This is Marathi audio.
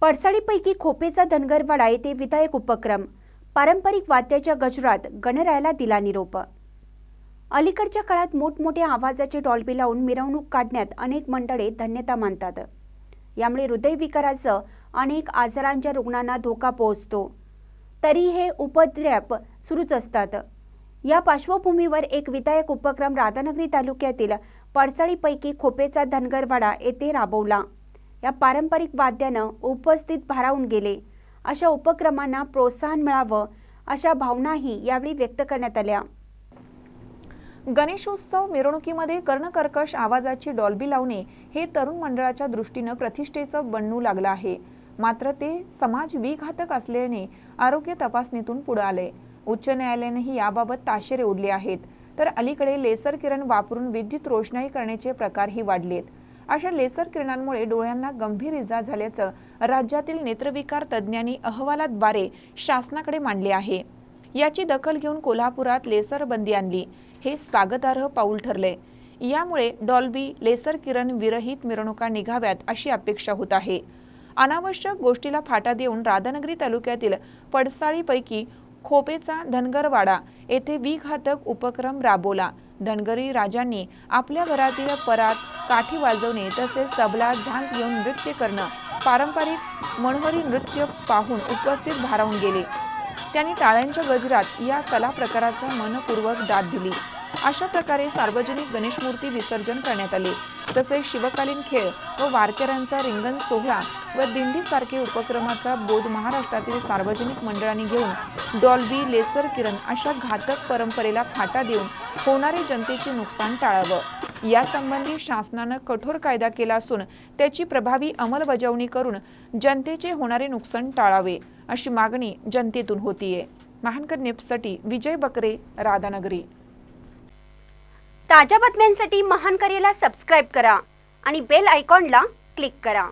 पडसाळीपैकी खोपेचा धनगरवाडा येथे विधायक उपक्रम. पारंपरिक वाद्याच्या गजरात गणरायाला दिला निरोप. अलीकडच्या काळात मोठमोठ्या आवाजाचे डॉल्बी लावून मिरवणूक काढण्यात अनेक मंडळे धन्यता मानतात. यामुळे हृदयविकारासह अनेक आजारांच्या रुग्णांना धोका पोहोचतो. तरी हे उपद्रव सुरूच असतात. या पार्श्वभूमीवर एक विधायक उपक्रम राधानगरी तालुक्यातील पडसाळीपैकी खोपेचा धनगरवाडा येथे राबवला. या पारंपरिक वाद्यानं उपस्थित भारावून गेले. अशा उपक्रमांना प्रोत्साहन मिळावं अशा भावनाही यावेळी व्यक्त करण्यात आल्या. गणेशोत्सव मिरवणुकीमध्ये कर्णकर्कश आवाजाची डॉल्बी लावणे हे तरुण मंडळाच्या दृष्टीनं प्रतिष्ठेचं बनू लागलं आहे. मात्र ते समाज विघातक असल्याने आरोग्य तपासणीतून पुढे आले. उच्च न्यायालयानेही याबाबत ताशेरे ओढले आहेत. तर अलीकडे लेसर किरण वापरून विद्युत रोषणाई करण्याचे प्रकारही वाढलेत. अशा लेसर किरणांमुळे डोळ्यांना गंभीर इजा झाल्याचं राज्यातील नेत्रविकार तज्ज्ञांनी अहवालाद्वारे शासनाकडे मांडले आहे. याची दखल घेऊन कोल्हापुरात लेसर बंदी आणली. हे स्वागतार्ह पाऊल ठरले. यामुळे डॉल्बी लेसर किरण विरहित मिरवणुका निघाव्यात अशी अपेक्षा होत आहे. अनावश्यक गोष्टीला फाटा देऊन राधानगरी तालुक्यातील पडसाळीपैकी खोपेचा धनगरवाडा येथे विघातक उपक्रम राबवला. धनगरी राजांनी आपल्या घरातील परात काठी वाजवणे तसेच तबला झांज घेऊन नृत्य करणं पारंपरिक मनोहरी नृत्य पाहून उपस्थित भारावून गेले. त्यांनी टाळ्यांच्या गजरात या कला प्रकाराचा मनपूर्वक दाद दिली. अशा प्रकारे सार्वजनिक गणेशमूर्ती विसर्जन करण्यात आले. तसेच शिवकालीन खेळ व वारकऱ्यांचा रिंगण सोहळा व दिंडीसारखे उपक्रमाचा बोध महाराष्ट्रातील सार्वजनिक मंडळांनी घेऊन डॉल्बी लेसर किरण अशा घातक परंपरेला फाटा देऊन होणारे जनतेचे नुकसान टाळावं. यासंबंधी शासनानं कठोर कायदा केला असून त्याची प्रभावी अंमलबजावणी करून जनतेचे होणारे नुकसान टाळावे अशी मागणी जनतेतून होतीये. महानकर नेपसाठी विजय बकरे राधानगरी. ताज्या बातम्यांसाठी महानकरेला सबस्क्राईब करा आणि बेल आयकॉनला क्लिक करा.